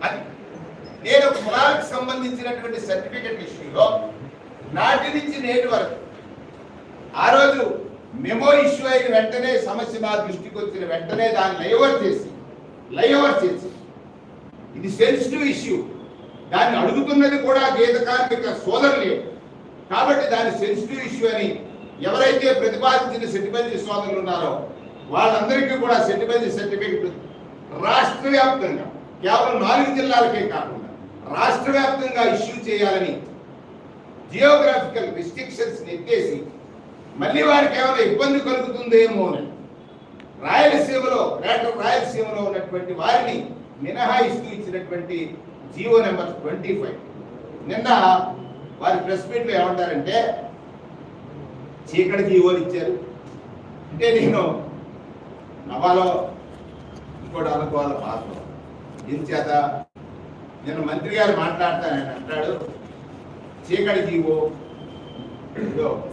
అది. నేను కులాలకు సంబంధించినటువంటి సర్టిఫికెట్ ఇష్యూలో నాటి నుంచి నేటి వరకు ఆ రోజు మెమో ఇష్యూ అయిన వెంటనే సమస్య మా దృష్టికి వచ్చిన వెంటనే దాన్ని లైవర్ చేసి లైవర్ చేసి ఇది సెన్సిటివ్ ఇష్యూ దాన్ని అడుగుతున్నది కూడా గీత కార్మిక సోదరులే. కాబట్టి దాని సెన్సిటివ్ ఇష్యూ అని ఎవరైతే ప్రతిపాదించిన సెటిబెంజ్ సోదరులు ఉన్నారో వాళ్ళందరికీ కూడా సెటిబెంజ్ సర్టిఫికెట్ రాష్ట్ర వ్యాప్తంగా కేవలం నాలుగు జిల్లాలకే కాకుండా రాష్ట్ర వ్యాప్తంగా ఇష్యూ చేయాలని జియోగ్రాఫికల్ రిస్ట్రిక్షన్స్ నెట్టేసి మళ్ళీ వారికి ఏమైనా ఇబ్బంది కలుగుతుందేమో అని రాయలసీమలో గ్రేటర్ రాయలసీమలో ఉన్నటువంటి వారిని మినహాయిస్తూ ఇచ్చినటువంటి జియో నెంబర్ ట్వంటీ ఫైవ్. నిన్న వారి ప్రెస్ మీట్లో ఏమంటారంటే చీకటి జీవోలు ఇచ్చారు. అంటే నేను నవాలో ఇంకోటి అనుకోవాలి పాత్ర దీని చేత నేను మంత్రి గారు మాట్లాడతానని అంటాడు. చీకటి GO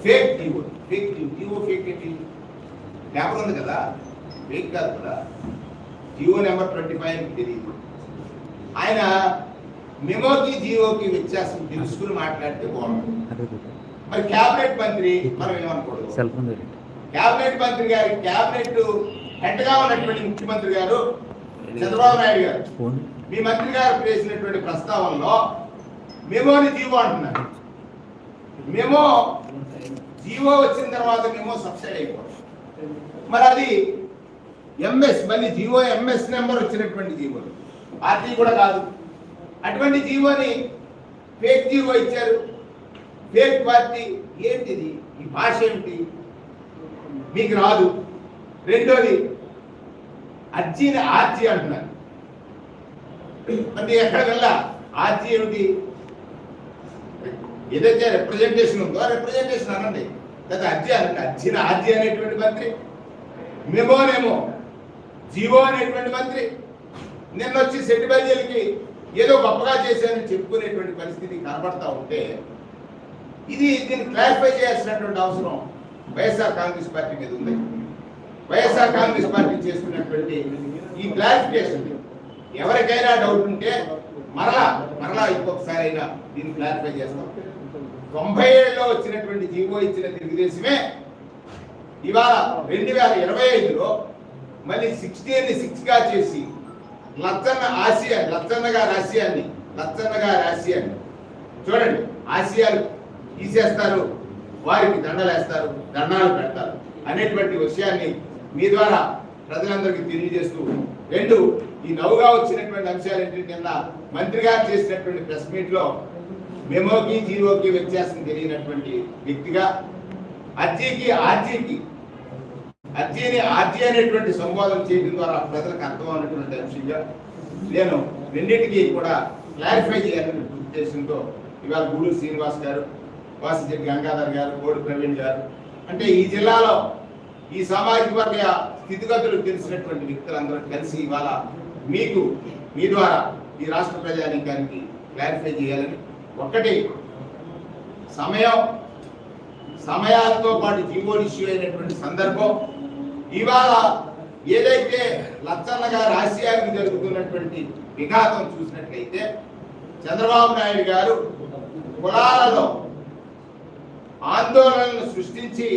fake GO fake GO GO fake ఏంటి? పేపర్ ఉంది కదా ఫేక్ కాదు కదా. జీవో నెంబర్ ట్వంటీ ఫైవ్ తెలియదు. ఆయన మెమోకి జీవోకి వ్యత్యాసం తెలుసుకుని మాట్లాడితే బాగుంటుంది. మరి క్యాబినెట్ మంత్రి మనం ఏమనుకోవడం క్యాబినెట్ మంత్రి గారి క్యాబినెట్ హెడ్గా ఉన్నటువంటి ముఖ్యమంత్రి గారు చంద్రబాబు నాయుడు గారు మీ మంత్రి గారు చేసినటువంటి ప్రస్తావనలో మెమోని జీవో అంటున్నారు. మెమో జీవో వచ్చిన తర్వాత మెమో సబ్సైడ్ అయిపోతుంది మరి అది ఎంఎస్ మళ్ళీ జీవో ఎంఎస్ నెంబర్ వచ్చినటువంటి జీవో పార్టీ కూడా కాదు. అటువంటి జీవోని ఫేక్ జీవో ఇచ్చారు. ఫేక్ పార్టీ ఏంటిది? ఈ భాష ఏమిటి? మీకు రాదు. రెండోది అర్జీని ఆర్జీ అంటున్నారు. అంటే ఎక్కడ వెళ్ళా ఆర్జీ ఏమిటి ఏదైతే రిప్రజెంటేషన్ ఉందో రిప్రజెంటేషన్ అనండి. లేదా అర్జీ అనండి. అర్జీని ఆర్జీ అనేటువంటి మంత్రి. మెమోనేమో జీవో అనేటువంటి మంత్రి. నిన్న వచ్చి సెట్టిబల్జీలకి ఏదో గొప్పగా చేశానని చెప్పుకునేటువంటి పరిస్థితి కనబడతా ఉంటే ఇది దీన్ని క్లారిఫై చేయాల్సినటువంటి అవసరం వైఎస్ఆర్ కాంగ్రెస్ పార్టీ మీద ఉంది. వైఎస్ఆర్ కాంగ్రెస్ పార్టీ చేస్తున్నటువంటి ఈ క్లారిఫికేషన్ ఎవరికైనా డౌట్ ఉంటే మరలా మరలా ఇంకొకసారి అయినా దీన్ని క్లారిఫై చేస్తాం. తొంభై ఏళ్ళలో వచ్చినటువంటి జీవో ఇచ్చిన తెలుగుదేశమే ఇవాళ రెండు వేల ఇరవై ఐదులో మళ్ళీ సిక్స్టీన్ సిక్స్గా చేసి లచ్చన్న ఆసియా లచ్చన్న గారి ఆసియాన్ని లచ్చన్న గారి ఆసియాన్ని చూడండి ఆసియాలు తీసేస్తారు వారికి దండలేస్తారు దండాలు పెడతారు అనేటువంటి విషయాన్ని మీ ద్వారా ప్రజలందరికీ తెలియజేస్తూ రెండు ఈ నవ్వుగా వచ్చినటువంటి అంశాలు ఏంటంటే నిన్న మంత్రి గారు చేసినటువంటి ప్రెస్ మీట్లో మెమోకి జీవోకి వ్యత్యాసం తెలియనటువంటి వ్యక్తిగా అర్జీకి ఆర్జీకి అర్జీని ఆర్జీ అనేటువంటి సంబోధన చేయడం ద్వారా ప్రజలకు అర్థం అనేటువంటి అంశంగా నేను రెండింటికి కూడా క్లారిఫై చేయాలని ఉద్దేశంతో ఇవాళ గూడూరు శ్రీనివాస్ గారు వాసిజెట్టి గంగాధర్ గారు కోడి ప్రవీణ్ గారు అంటే ఈ జిల్లాలో ఈ సామాజిక వర్గ స్థితిగతులు తెలిసినటువంటి వ్యక్తులందరూ కలిసి ఇవాళ మీకు మీ ద్వారా ఈ రాష్ట్ర ప్రజానీకానికి క్లారిఫై చేయాలని ఒక్కటి సమయం సమయాలతో పాటు జీవో ఇష్యూ అయినటువంటి సందర్భం. ఇవాళ ఏదైతే లచ్చన్న గారు ఆసియాకి జరుగుతున్నటువంటి విఘాతం చూసినట్లయితే చంద్రబాబు నాయుడు గారు కులాలలో ఆందోళనలు సృష్టించి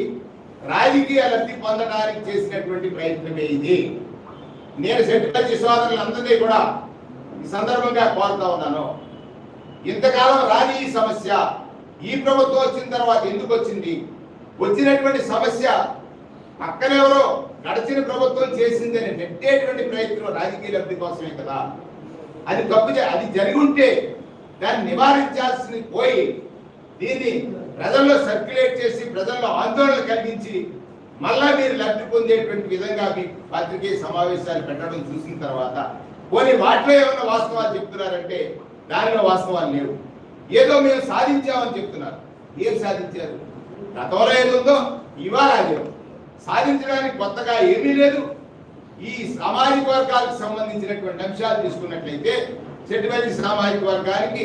రాజకీయ లబ్ధి పొందడానికి చేసినటువంటి ప్రయత్నమే ఇది. నేను సెటిల్ సోదరులందరినీ కూడా ఈ సందర్భంగా కోరుతా ఉన్నాను. ఇంతకాలం రాని ఈ సమస్య ఈ ప్రభుత్వం వచ్చిన తర్వాత ఎందుకు వచ్చింది? వచ్చినటువంటి సమస్య పక్కనెవరో గడిచిన ప్రభుత్వం చేసిందని నెట్టేటువంటి ప్రయత్నం రాజకీయ లబ్ధి కోసమే కదా. అది తప్పు అది జరిగి ఉంటే దాన్ని నివారించాల్సింది పోయి దీన్ని ప్రజల్లో సర్క్యులేట్ చేసి ప్రజల్లో ఆందోళన కలిగించి మళ్ళా మీరు లబ్ధి పొందేటువంటి విధంగా మీ పాత్రికేయ సమావేశాలు పెట్టడం చూసిన తర్వాత కొన్ని వాటిలో ఏమైనా వాస్తవాలు చెప్తున్నారంటే దానిలో వాస్తవాలు లేవు. ఏదో మేము సాధించామని చెప్తున్నారు. ఏం సాధించారు? గతంలో ఏది ఉందో ఇవాళ అదే సాధించడానికి కొత్తగా ఏమీ లేదు. ఈ సామాజిక వర్గాలకు సంబంధించినటువంటి అంశాలు తీసుకున్నట్లయితే సెటివల్లి సామాజిక వర్గానికి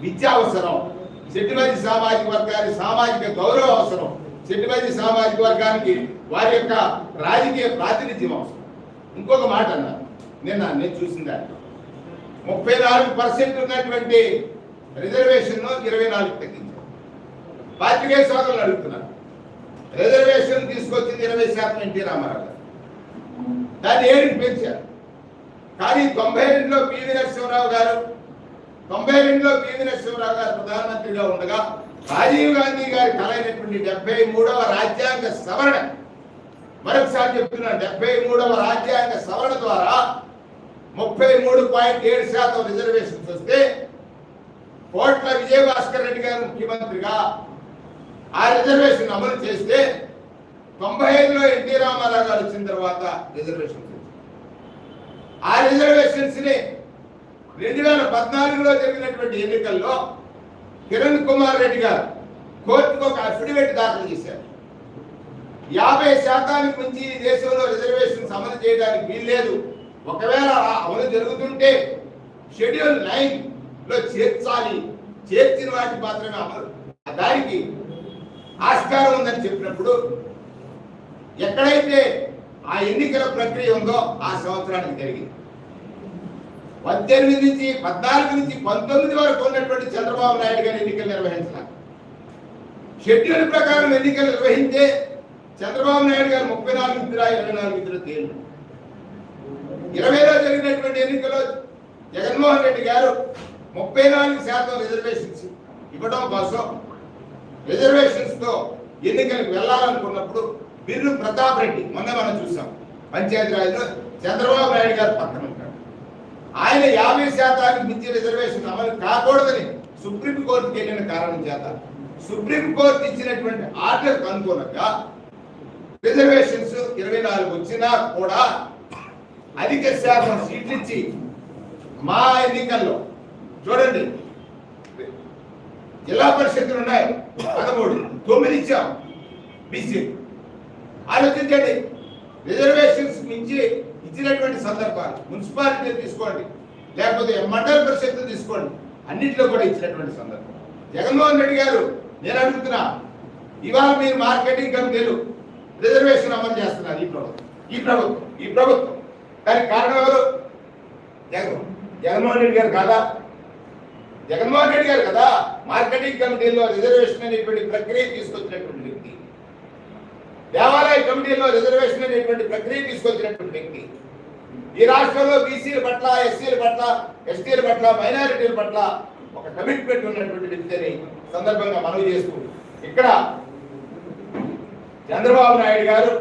విద్య అవసరం. సెటివల్లి సామాజిక వర్గానికి సామాజిక గౌరవం అవసరం. సెటివల్లి సామాజిక వర్గానికి వారి యొక్క రాజకీయ ప్రాతినిధ్యం అవసరం. ఇంకొక మాట అన్నారు నిన్న నేను చూసిన దాంట్లో ముప్పై నాలుగు పర్సెంట్ ఉన్నటువంటి రిజర్వేషన్ ఇరవై నాలుగు తగ్గించారు. పాత్రికేయ సోదరులు అడుగుతున్నారు. రిజర్వేషన్ తీసుకొచ్చింది ఇరవై శాతం ఎన్టీ రామారావు గారు. దాన్ని ఏడుకి పెంచారు? కానీ తొంభై రెండులో పివి నరసింహరావు గారు తొంభై రెండులో పివి నరసింహరావు గారు ప్రధానమంత్రిగా ఉండగా రాజీవ్ గాంధీ గారి కలైనటువంటి డెబ్బై మూడవ రాజ్యాంగ సవరణ. మరొకసారి చెప్తున్నాను డెబ్బై మూడవ రాజ్యాంగ సవరణ ద్వారా ముప్పై మూడు పాయింట్ ఏడు శాతం రిజర్వేషన్స్ వస్తే కోట్ల విజయభాస్కర్ రెడ్డి గారు ముఖ్యమంత్రిగా ఆ రిజర్వేషన్ అమలు చేస్తే తొంభై ఐదులో ఎన్టీ రామారావు గారు వచ్చిన తర్వాత రిజర్వేషన్ ఆ రిజర్వేషన్స్ని రెండు వేల పద్నాలుగులో జరిగినటువంటి ఎన్నికల్లో కిరణ్ కుమార్ రెడ్డి గారు కోర్టుకు ఒక అఫిడవిట్ దాఖలు చేశారు. యాభై శాతానికి మించి దేశంలో రిజర్వేషన్స్ అమలు చేయడానికి వీల్లేదు. ఒకవేళ ఆ అమలు జరుగుతుంటే షెడ్యూల్ నైన్లో చేర్చాలి చేర్చిన వాటి మాత్రమే అమలు. దానికి ఆస్కారం ఉందని చెప్పినప్పుడు ఎక్కడైతే ఆ ఎన్నికల ప్రక్రియ ఉందో ఆ సంవత్సరానికి జరిగింది. పద్దెనిమిది నుంచి పద్నాలుగు నుంచి పంతొమ్మిది వరకు ఉన్నటువంటి చంద్రబాబు నాయుడు గారు ఎన్నికలు నిర్వహించాలి షెడ్యూల్ ప్రకారం ఎన్నికలు నిర్వహించే చంద్రబాబు నాయుడు గారు ముప్పై నాలుగు ఇద్దరు ఇరవై నాలుగు ఇద్దరు తేలి ఇరవైలో జరిగినటువంటి ఎన్నికలో జగన్మోహన్ రెడ్డి గారు ముప్పై నాలుగు శాతం రిజర్వేషన్స్ ఇవ్వడం కోసం రిజర్వేషన్స్తో ఎన్నికలకు వెళ్ళాలనుకున్నప్పుడు బిర్రు ప్రతాప్ రెడ్డి మొన్న మనం చూసాం. పంచాయతీరాజ్లో చంద్రబాబు నాయుడు గారు పక్కన ఆయన యాభై శాతానికి మించి రిజర్వేషన్ అమలు కాకూడదని సుప్రీం కోర్టుకి వెళ్ళిన కారణం చేత సుప్రీం కోర్టు ఇచ్చినటువంటి ఆర్డర్ అనుకూలంగా రిజర్వేషన్స్ ఇరవై నాలుగు వచ్చినా కూడా అధిక శాతం సీట్లు ఇచ్చి మా ఎన్నికల్లో చూడండి జిల్లా పరిషత్తులు ఉన్నాయి పదమూడు తొమ్మిది ఇచ్చాం బీసీ. ఆలోచించండి రిజర్వేషన్స్ మించి ఇచ్చినటువంటి సందర్భాలు మున్సిపాలిటీ తీసుకోండి లేకపోతే మండల పరిషత్తు తీసుకోండి అన్నింటిలో కూడా ఇచ్చినటువంటి సందర్భం. జగన్మోహన్ రెడ్డి గారు నేను అడుగుతున్నా ఇవాళ మీరు మార్కెటింగ్ కంపెనీలు రిజర్వేషన్ అమలు చేస్తున్నారు ఈ ప్రభుత్వం. ఈ ప్రభుత్వం ఈ ప్రభుత్వం. దానికి కారణం ఎవరు? జగన్ జగన్మోహన్ రెడ్డి గారు కాదా. జగన్మోహన్ రెడ్డి గారు కదా మార్కెటింగ్ కమిటీలో రిజర్వేషన్ అనేటువంటి ప్రక్రియ తీసుకొచ్చినటువంటి వ్యక్తి. దేవాలయ కమిటీలో రిజర్వేషన్ అనేటువంటి ప్రక్రియ తీసుకొచ్చినటువంటి వ్యక్తి. ఈ రాష్ట్రంలో బీసీల పట్ల ఎస్సీల పట్ల ఎస్టీల పట్ల మైనారిటీల పట్ల ఒక కమిట్మెంట్ ఉన్నటువంటి వ్యక్తిని సందర్భంగా మనవి చేస్తూ ఇక్కడ చంద్రబాబు నాయుడు గారు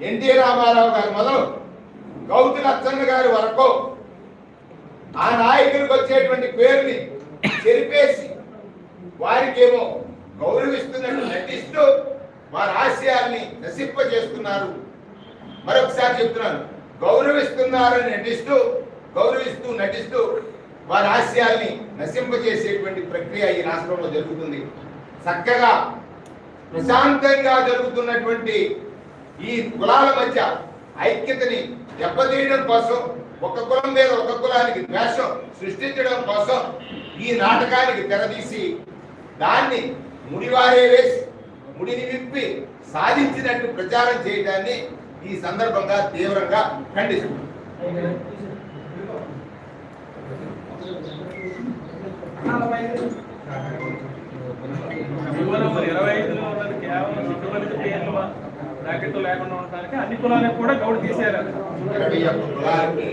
ఎన్టీ రామారావు గారు మొదలు గౌతు లచ్చన్న గారి వరకు ఆ నాయకుడికి వచ్చేటువంటి పేరుని చెరిపేసి వారికేమో గౌరవిస్తున్నట్టు నటిస్తూ వారి ఆశయాల్ని నశింపజేస్తున్నారు. మరొకసారి చెప్తున్నాను గౌరవిస్తున్నారని నటిస్తూ గౌరవిస్తూ నటిస్తూ వారి ఆశయాల్ని నశింపజేసేటువంటి ప్రక్రియ ఈ రాష్ట్రంలో జరుగుతుంది. చక్కగా ప్రశాంతంగా జరుగుతున్నటువంటి ఈ కులాల మధ్య ఐక్యతని దెబ్బతీయడం కోసం ఒక కులం మీద ఒక కులానికి ద్వేషం సృష్టించడం కోసం ఈ నాటకానికి తెరదీసి దాన్ని ముడివారే వేసి ముడిని విప్పి సాధించినట్టు ప్రచారం చేయడాన్ని ఈ సందర్భంగా తీవ్రంగా ఖండిస్తున్నాం. ఇరవై ఐదులో ఉన్నది కేవలం సిద్ధపరిత పేర్లు బ్రాకెట్ లేకుండా ఉండడానికి అన్ని కులాలకు కూడా గౌడు తీసేయాలి. ఇరవై ఒక్క కులాలకి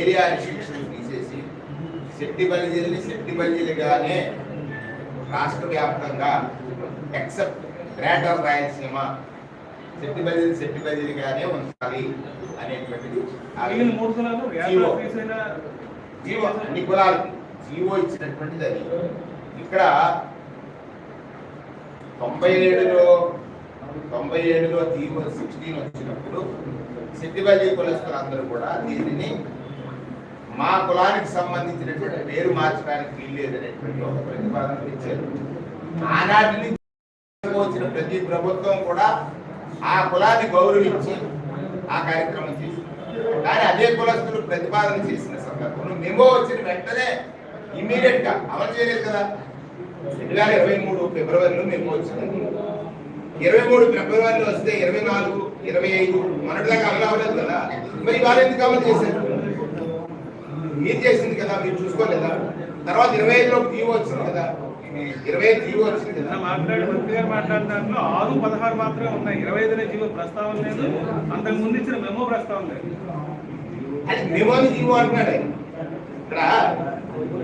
ఏరియా రిస్ట్రిక్షన్ తీసేసి శెట్టి బలిజీలని శెట్టి బలిజీలుగానే రాష్ట్ర వ్యాప్తంగా ఎక్సెప్ట్ గ్రేటర్ రాయలసీమ బలిజీలుగానే ఉంచాలి అనేటువంటిది కులాలు జీవో. అన్ని ఇచ్చినటువంటిది అది. ఇక్కడ తొంభై ఏడులో తొంభై ఏడులో జీవో సిక్స్టీన్ వచ్చినప్పుడు సిద్ధిబల్లి కులస్తులు అందరూ కూడా. దీనిని మా కులానికి సంబంధించినటువంటి పేరు మార్చడానికి వీల్లేదనేటువంటి ఒక ప్రతిపాదన ఇచ్చారు ఆనాటి నుంచి వచ్చిన ప్రతి ప్రభుత్వం కూడా ఆ కులాన్ని గౌరవించి ఆ కార్యక్రమం చేసింది కానీ అదే కులస్తులు ప్రతిపాదన చేసిన సందర్భంలో మేమో వచ్చిన వెంటనే ఇమీడియట్గా అమలు చేయలేదు కదా. రెండు వేల ఇరవై మూడు ఫిబ్రవరిలో మేము వచ్చింది. ఇరవై మూడు ఫిబ్రవరిలో వస్తే ఇరవై నాలుగు ఇరవై ఐదు మొన్నటిదాకా అమలు అవ్వలేదు కదా. మరి వాళ్ళు ఎందుకు అమలు చేశారు? మీరు చేసింది కదా మీరు చూసుకోలేదా? తర్వాత ఇరవై ఐదులో జీవో వచ్చింది కదా. ఇరవై జీవో వచ్చింది. మాట్లాడి మంత్రి గారు మాట్లాడిన దాంట్లో ఆరు పదహారు మాత్రమే ఉన్నాయి. ఇరవై ఐదునే జీవో ప్రస్తావన లేదు. అంతకు ముందు ఇచ్చిన మెమో ప్రస్తావన లేదు. అది మెమోని జీవో అంటున్నాడు. ఇక్కడ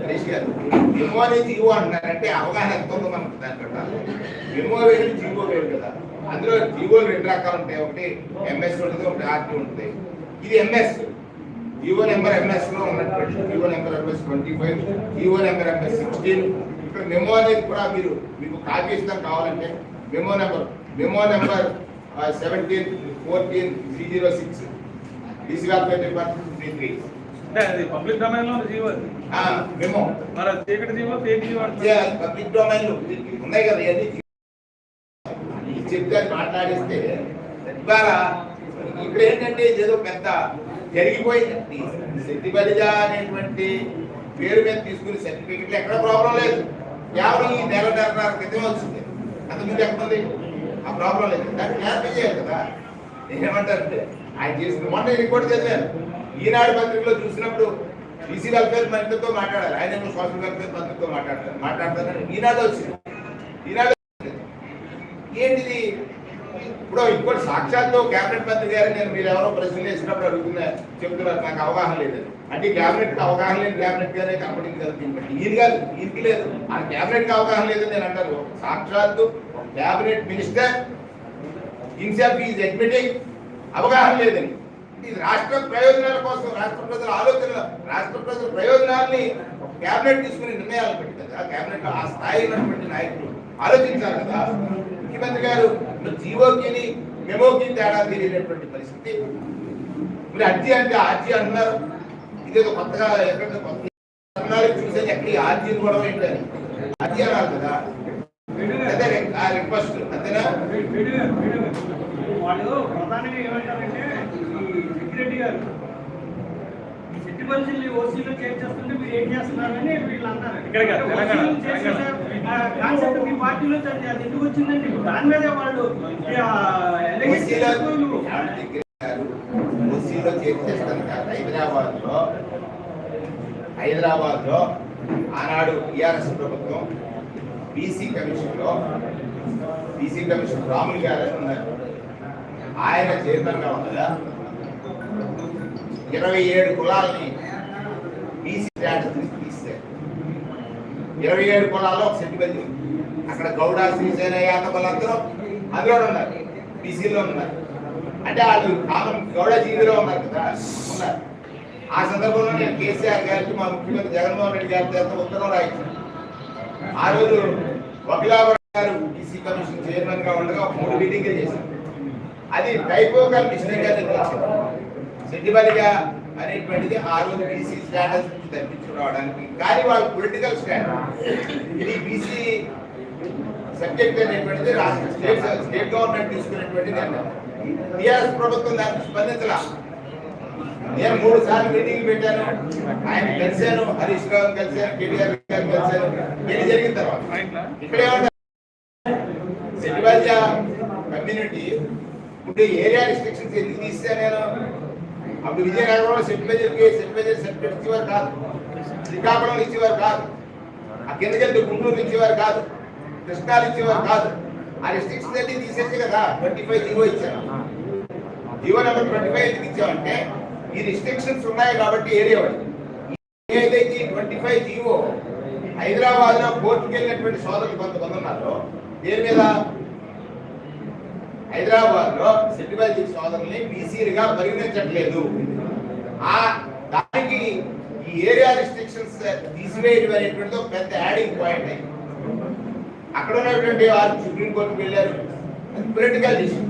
హరీష్ గారు మెమోని జీవో అంటున్నారంటే అవగాహన ఎంత ఉందో మనకు దాని ప్రకారం మెమో వేరు జీవో వేరు కదా. అందులో జీవోలు రెండు రకాలు ఉంటాయి. ఒకటి ఎంఎస్ ఉంటుంది ఒకటి ఆర్టీ ఉంటుంది. ఇది ఎంఎస్ జీవో నెంబర్ ఎంఎస్లో ఉన్నటువంటి GO number MS twenty five GO number MS sixteen ఇక్కడ మెమో అనేది కూడా మీరు మీకు కాపీ ఇస్తాం కావాలంటే. Memo number memo number seventeen fourteen three zero six DC welfare department three three అంటే అది పబ్లిక్ డొమైన్లో జీవో అది. మెమో మరి అది చీకటి GO fake GO public domain ఉన్నాయి కదా ఈ చెప్తే అది మాట్లాడిస్తే ద్వారా ఇక్కడ ఏంటంటే ఇదేదో పెద్ద జరిగిపోయింది. శక్తి బలిజ అనేటువంటి పేరు మీద తీసుకుని సర్టిఫికెట్లు ఎక్కడ ప్రాబ్లం లేదు. కేవలం ఈ నెల నెలన్నర క్రితమే వచ్చింది అంతకుముందు ఎక్కడుంది ఆ ప్రాబ్లం లేదు. దాన్ని క్లారిఫై చేయాలి కదా. ఏమంటారంటే ఆయన చేసిన మొన్న రిపోర్ట్ చదివాను. ఈనాడు పత్రికలో చూసినప్పుడు బీసీ వెల్ఫేర్ మంత్రితో మాట్లాడాలి. ఆయన ఏమో సోషల్ వెల్ఫేర్ మంత్రితో మాట్లాడతారు. మాట్లాడతారని ఈనాడు వచ్చింది. ఈనాడు ఏంటిది? ఇప్పుడు ఇంకోటి సాక్షాత్తు కేబినెట్ మంత్రి గారు నేను మీరు ఎవరో ప్రశ్నలు వేసినప్పుడు అడుగుతున్నా చెప్తున్నారు నాకు అవగాహన లేదు అంటే కేబినెట్ అవగాహన లేదు కేబినెట్ గారే కంపెనీ కదా దీన్ని ఈయన కాదు ఈయనకి లేదు. ఆ కేబినెట్ అవగాహన లేదు నేను అంటాను సాక్షాత్తు cabinet minister himself is admitting అవగాహన లేదని. ఇది రాష్ట్ర ప్రయోజనాల కోసం రాష్ట్ర ప్రజల ఆలోచనలు రాష్ట్ర ప్రజల ప్రయోజనాల్ని కేబినెట్ తీసుకుని నిర్ణయాలు పెట్టి కదా. కేబినెట్ ఆ స్థాయి ఉన్నటువంటి నాయకులు ఆలోచించాలి కదా. ముఖ్యమంత్రి గారు మీరు జీవోకి మెమోకి తేడా తెలియనటువంటి పరిస్థితి. మీరు అర్జీ అంటే ఆర్జీ అంటున్నారు. ఇదేదో కొత్తగా ఎక్కడ అన్నారు చూసేది ఎక్కడ ఆర్జీ గొడవ ఏంటని అర్జీ అన్నారు కదా. అదే ఆ రిక్వెస్ట్ అంతేనా? వాళ్ళు ప్రధానంగా ఏమంటారంటే ఈ సెక్యూరిటీ గారు ఈ శెట్టి మనుషుల్ని ఓసీలో చేర్చేస్తుంటే మీరు ఏం చేస్తున్నారని వీళ్ళు అన్నారు ఇక్కడ కాన్సెప్ట్ మీ పార్టీలో ఎందుకు వచ్చిందండి? దాని మీదే వాళ్ళు ఓసీలో చేర్చేస్తాను హైదరాబాద్లో హైదరాబాద్లో ఆనాడు టిఆర్ఎస్ ప్రభుత్వం బీసీ కమిషన్లో బీసీ కమిషన్ రాములు గారు ఉన్నారు. ఆయన చైర్మన్గా ఉండగా ఇరవై ఏడు కులాలని బీసీ తీస్తే ఇరవై ఏడు కులాల్లో ఒక సెంటిమెంట్ అక్కడ గౌడ శ్రీసేన యాదవ్ వాళ్ళందరూ అందులో ఉన్నారు. బీసీలో ఉన్నారు. అంటే వాళ్ళు కామన్ గౌడ జీవిలో ఉన్నారు కదా ఉన్నారు. ఆ సందర్భంలో నేను కేసీఆర్ గారికి మా ముఖ్యమంత్రి జగన్మోహన్ రెడ్డి గారి చేత ఉత్తరం రాయించాను ఆ రోజు వకిలావర్ గారు బీసీ కమిషన్ చైర్మన్గా ఉండగా మూడు మీటింగ్లు చేశారు. అది టైపోకల్ మిషన్గా నిర్ణయించారు సెట్టిబలిగా అనేటువంటిది ఆ రోజు బీసీ స్టేటస్ నుంచి తప్పించుకురావడానికి కానీ వాళ్ళ పొలిటికల్ స్టాండ్ ఇది బీసీ సబ్జెక్ట్ అనేటువంటిది రాష్ట్ర స్టేట్ స్టేట్ గవర్నమెంట్ తీసుకున్నటువంటి నిర్ణయం టీఆర్ఎస్ ప్రభుత్వం దానికి స్పందించాల. నేను మూడు సార్లు మీటింగ్ పెట్టాను. ఆయన కలిశాను హరీష్ రావు కలిశాను కేటీఆర్ గారు కలిశాను పెళ్ళి జరిగిన తర్వాత. పాయింట్లా ఇక్కడ ఏమంటారు కమ్యూనిటీ ఇప్పుడు ఏరియా రిస్ట్రిక్షన్స్ ఎందుకు తీస్తే నేను? అప్పుడు విజయనగరంలో సెటిబజర్కి సెటిబజర్ సర్టిఫికేట్ ఇచ్చేవారు కాదు. శ్రీకాకుళం ఇచ్చేవారు కాదు. ఆ కిందకెళ్తే గుంటూరు ఇచ్చేవారు కాదు. కృష్ణాలు ఇచ్చేవారు కాదు. ఆ రెస్ట్రిక్షన్ అన్ని తీసేసి కదా ట్వంటీ ఫైవ్ జీవో ఇచ్చాను జీవో నెంబర్ ట్వంటీ ఫైవ్ ఎందుకు ఇచ్చామంటే ఈ రిస్ట్రిక్షన్స్ ఉన్నాయి కాబట్టి ఏరియా ఏదైతే ఈ ట్వంటీ ఫైవ్ జీవో హైదరాబాద్లో కోర్టుకు వెళ్ళినటువంటి సోదరులు కొంతమంది ఉన్నారో దేని మీద? హైదరాబాద్లో సెట్టిబాజీ సోదరుల్ని బీసీలుగా పరిగణించట్లేదు ఆ దానికి ఈ ఏరియా రిస్ట్రిక్షన్స్ తీసివేయడం అనేటువంటి పెద్ద యాడింగ్ పాయింట్ అయింది అక్కడ ఉన్నటువంటి వారు సుప్రీం కోర్టుకు వెళ్ళారు పొలిటికల్ ఇష్యూ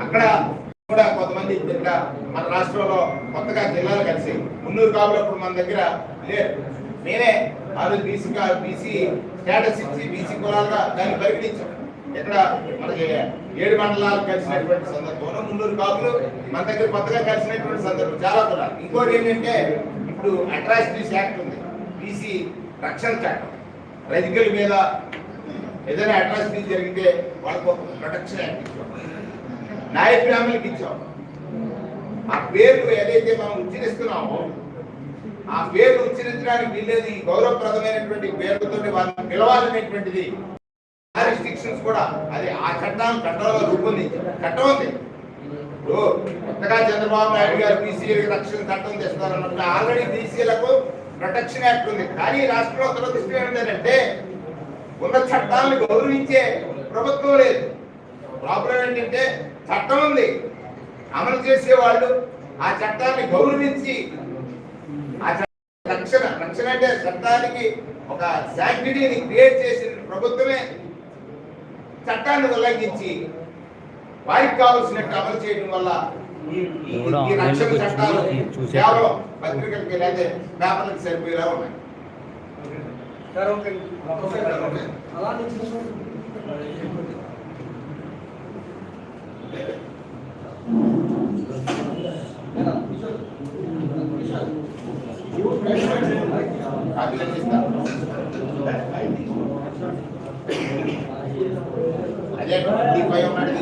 అక్కడ కూడా కొంతమంది ఇక్కడ మన రాష్ట్రంలో కొత్తగా జిల్లాలు కలిసి మున్నూరు కాపులప్పుడు మన దగ్గర లేరు. నేనే వాళ్ళు బీసీ బీసీ స్టేటస్ ఇచ్చి బీసీ కులాలుగా దాన్ని పరిగణించాం ఇక్కడ మనకి ఏడు మండలాలు కలిసినటువంటి సందర్భంలో మున్నూరు కాపులు మన దగ్గర కొత్తగా కలిసినటువంటి సందర్భం. చాలా కూడా ఇంకోటి ఏంటంటే ఇప్పుడు అట్రాసిటీస్ యాక్ట్ ఉంది. బీసీ రక్షణ చట్టం. రైతుల మీద ఏదైనా అట్రాసిటీ జరిగితే వాళ్ళకు ఒక ప్రొటెక్షన్ యాక్ట్ ఇచ్చాం. నాయ ఫ్యామిలీకి ఇచ్చాం. ఆ పేర్లు ఏదైతే మనం ఉచ్చరిస్తున్నామో ఆ పేరు ఉచ్చరించడానికి వీల్లేదు. ఈ గౌరవప్రదమైనటువంటి పేర్లతో వాళ్ళని పిలవాలనేటువంటిది రిస్ట్రిక్షన్స్ కూడా అది ఆ చట్టాన్ని చట్టంలో రూపొందించారు చట్టం ఉంది. ఇప్పుడు కొత్తగా చంద్రబాబు నాయుడు గారు బీసీలకు రక్షణ చట్టం తెస్తారన్నట్టు ఆల్రెడీ బీసీలకు ప్రొటెక్షన్ యాక్ట్ ఉంది. కానీ రాష్ట్రంలో దురదృష్టం ఏంటంటే ఉన్న చట్టాలను గౌరవించే ప్రభుత్వం లేదు. ప్రాబ్లం ఏంటంటే చట్టం ఉంది. అమలు చేసే వాళ్ళు ఆ చట్టాన్ని గౌరవించి ఆ చట్ట- రక్షణ రక్షణ అంటే చట్టానికి ఒక శాంక్టిటీని క్రియేట్ చేసిన ప్రభుత్వమే చట్టాన్ని ఉల్లంఘించి వారికి కావాల్సినట్టు అమలు చేయడం వల్ల ఈ రక్షణ చట్టాలు కేవలం పత్రికలకి లేదా పేపర్లకు సరిపోయేలా ఉన్నాయి. అభినందిస్తాను. అదే ఈ భయం ఉన్నది